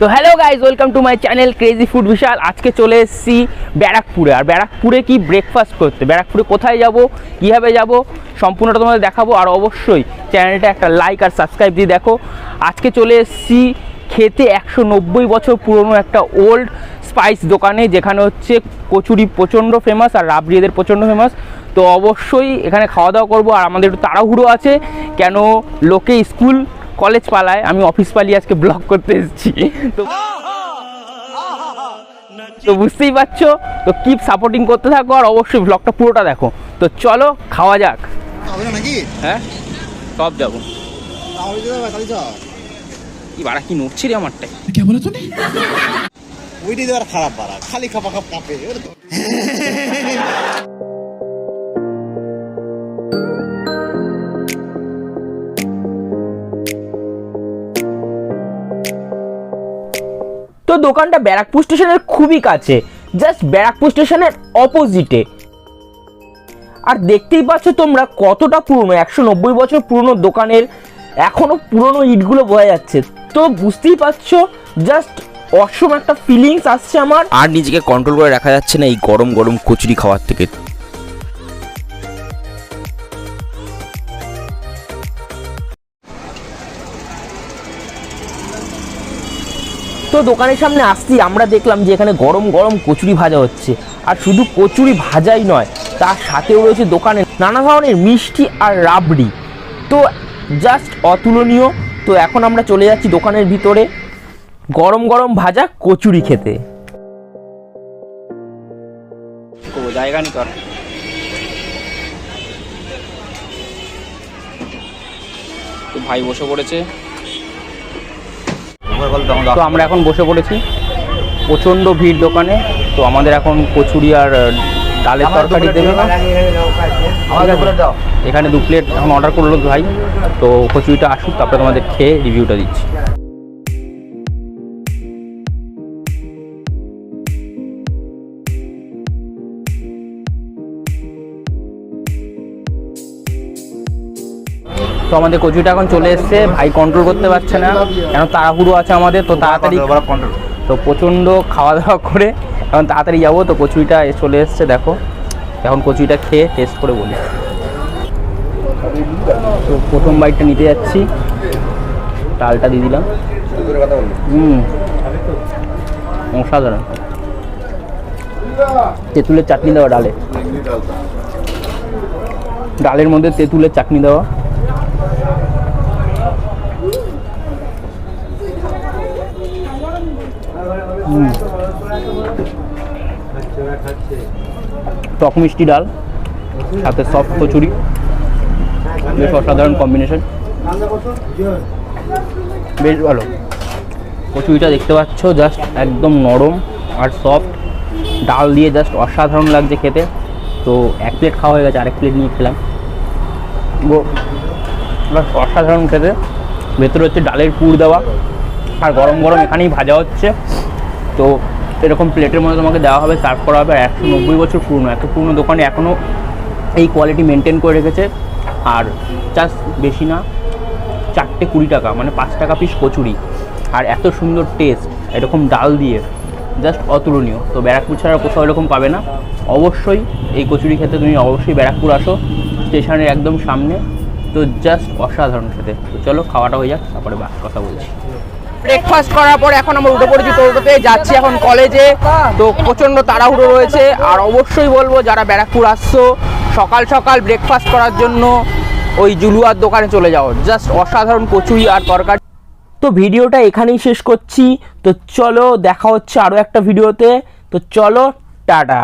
তো hello guys welcome to my channel crazy food Bishal আজকে চলে এসেছি ব্যারাকপুরে। আর ব্যারাকপুরে কি ব্রেকফাস্ট করতে? ব্যারাকপুরে কোথায় যাব? কীভাবে যাব? সম্পূর্ণটা তোমাদের দেখাবো। আর অবশ্যই চ্যানেলটা একটা লাইক আর সাবস্ক্রাইব দিয়ে দেখো। আজকে চলে এসেছি খেতে একশো নব্বই বছর পুরনো একটা ওল্ড স্পাইস দোকানে, যেখানে হচ্ছে কচুরি প্রচণ্ড ফেমাস আর রাবড়ি এদের প্রচণ্ড ফেমাস তো অবশ্যই এখানে খাওয়া দাওয়া করব। আর আমাদের একটু তাড়াহুড়ো আছে কেন লোকে স্কুল কলেজ পালায়। আমি অফিস পালিয়ে আজকে ব্লগ করতে এসেছি। তো তো বুঝতেই পারছ? তো কিপ সাপোর্টিং করতে থাকো আর অবশ্যই ব্লগটা পুরোটা দেখো। তো চলো খাওয়া যাক। নাকি? হ্যাঁ? সব যাব। কি বাড়া কি নড়ছে রে আমারটাই ওইটাই দেওয়ার খারাপ বাড়া। খালি খাপা খাপ কাঁপে। তো। দোকানটা ব্যারাকপুর স্টেশনের খুবই কাছে জাস্ট ব্যারাকপুর স্টেশনের অপোজিটে আর দেখতেই পাচ্ছ তোমরা কতটা পুরনো, একশো নব্বই বছর পুরনো দোকানের এখনও পুরনো ইটগুলো বোঝা যাচ্ছে। তো বুঝতেই পারছ জাস্ট অসম একটা ফিলিংস আসছে আমার। আর নিজেকে কন্ট্রোল করে রাখা যাচ্ছে না এই গরম গরম কচুরি খাওয়ার থেকে। দোকানের সামনে আসতেই আমরা দেখলাম যে এখানে গরম গরম কচুরি ভাজা হচ্ছে। আর শুধু কচুরি ভাজাই নয়, তার সাথেও রয়েছে দোকানে নানা ধরনের মিষ্টি আর রাবড়ি। তো জাস্ট অতুলনীয়, তো এখন আমরা চলে যাচ্ছি দোকানের ভিতরে, গরম গরম ভাজা কচুরি খেতে। ভাই বসে পড়েছে। তো আমরা এখন বসে পড়েছি। প্রচণ্ড ভিড় দোকানে। তো আমাদের এখন কচুরি আর ডালের তরকারি দেবে। না এখানে দু প্লেট এখন অর্ডার করল ভাই। তো কচুরিটা আসুক তারপরে তোমাদের খেয়ে রিভিউটা দিচ্ছি। তো আমাদের কচুরিটা এখন চলে এসছে ভাই কন্ট্রোল করতে পারছে না কেন তাড়াহুড়ো আছে আমাদের তো তাড়াতাড়ি তো প্রচণ্ড খাওয়া দাওয়া করে এখন তাড়াতাড়ি যাব তো কচুরিটা চলে এসছে দেখো। এখন কচুরিটা খেয়ে টেস্ট করে বলি। তো প্রথম বাইকটা নিতে যাচ্ছি। ডালটা দিয়ে দিলাম। হুম। অসাধারণ। তেঁতুলের চাটনি দেওয়া ডালে। ডালের মধ্যে তেঁতুলের চাটনি দেওয়া। টক মিষ্টি ডাল, সাথে সফট কচুরি, বেশ অসাধারণ কম্বিনেশন বেশ ভালো। কচুরিটা দেখতে পাচ্ছ জাস্ট একদম নরম আর সফট ডাল দিয়ে জাস্ট অসাধারণ লাগছে খেতে। তো এক প্লেট খাওয়া হয়ে গেছে, আরেক প্লেট নিয়ে খেলাম। অসাধারণ খেতে। ভেতরে হচ্ছে ডালের পুর দেওয়া। আর গরম গরম এখানেই ভাজা হচ্ছে। তো এরকম প্লেটের মধ্যে তোমাকে দেওয়া হবে সার্ভ করা হবে একশো নব্বই বছর পুরনো। এত পুরনো দোকানে এখনও এই কোয়ালিটি মেনটেন করে রেখেছে। আর জাস্ট বেশি না, চারটে কুড়ি টাকা মানে পাঁচ টাকা পিস কচুরি। আর এত সুন্দর টেস্ট এরকম ডাল দিয়ে জাস্ট অতুলনীয়। তো ব্যারাকপুর ছাড়া কোথাও এরকম পাবে না। অবশ্যই এই কচুরি খেতে তুমি অবশ্যই ব্যারাকপুর আসো, স্টেশনের একদম সামনে। তো জাস্ট অসাধারণ খেতে। তো চলো, খাওয়াটা হয়ে যাক, তারপরে কথা বলছি। ব্রেকফাস্ট করার পর এখন আমরা উঠে পড়েছি টোটোতে যাচ্ছি এখন কলেজে তো প্রচণ্ড তাড়াহুড়ো রয়েছে। আর অবশ্যই বলব, যারা ব্যারাকপুর আসছো, সকাল সকাল ব্রেকফাস্ট করার জন্য ওই জুলুয়ার দোকানে চলে যাও। জাস্ট অসাধারণ কচুরি আর তরকারি। তো ভিডিওটা এখানেই শেষ করছি। তো চলো, দেখা হচ্ছে আরও একটা ভিডিওতে। তো চলো, টাটা।